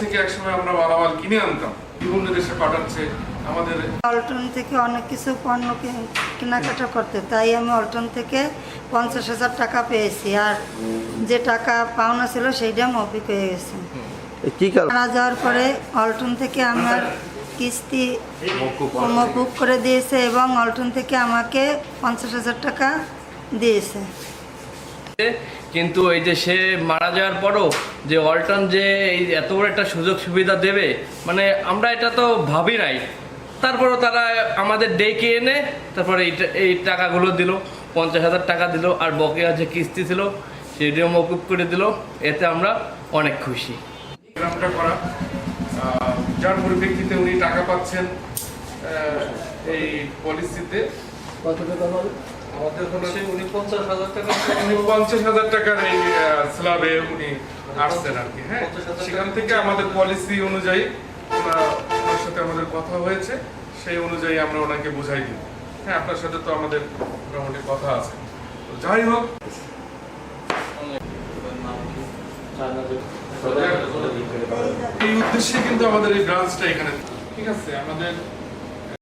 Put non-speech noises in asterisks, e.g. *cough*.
থেকে একসময় আমরা মালামাল কিনে আনতাম। বিভিন্ন দেশে পাঠাচ্ছে আমাদের। অল্টন থেকে অনেক কিছু পণ্য কেনাকাটা করতে। তাই আমি অল্টন থেকে পঞ্চাশ হাজার টাকা পেয়েছি। আর যে টাকা পাওনা ছিল সেইটা মফিক হয়ে গেছে। কি মারা যাওয়ার পরে অল্টন থেকে আমার কিস্তি মকুব করে দিয়েছে এবং অল্টন থেকে আমাকে পঞ্চাশ হাজার টাকা দিয়েছে। কিন্তু এই যে সে মারা যাওয়ার পরও যে অল্টন যে এই এত বড় একটা সুযোগ সুবিধা দেবে মানে আমরা এটা তো ভাবি নাই। তারপরও তারা আমাদের ডেকে এনে তারপরে এই এই টাকাগুলো দিল পঞ্চাশ হাজার টাকা দিল আর বকেয়া যে কিস্তি ছিল সেটিও মকুব করে দিল এতে আমরা অনেক খুশি। গ্রামটা করা আহ, যার পরিপ্রেক্ষিতে উনি টাকা পাচ্ছেন আহ, এই পলিসিতে। কত টাকা হবে? আমাদের হলো উনি পঞ্চাশ হাজার টাকা *laughs* উনি পঞ্চাশ হাজার টাকার এই স্ল্যাবে উনি আসছেন আর কি হ্যাঁ? সেখান থেকে আমাদের পলিসি অনুযায়ী ওনার সাথে আমাদের কথা হয়েছে সেই অনুযায়ী আমরা ওনাকে বুঝাই দিব। হ্যাঁ আপনার সাথে তো আমাদের মোটামুটি কথা আছে। তো যাই হোক। এই উদ্দেশ্যে কিন্তু আমাদের এই ব্রাঞ্চটা এখানে ঠিক আছে? আমাদের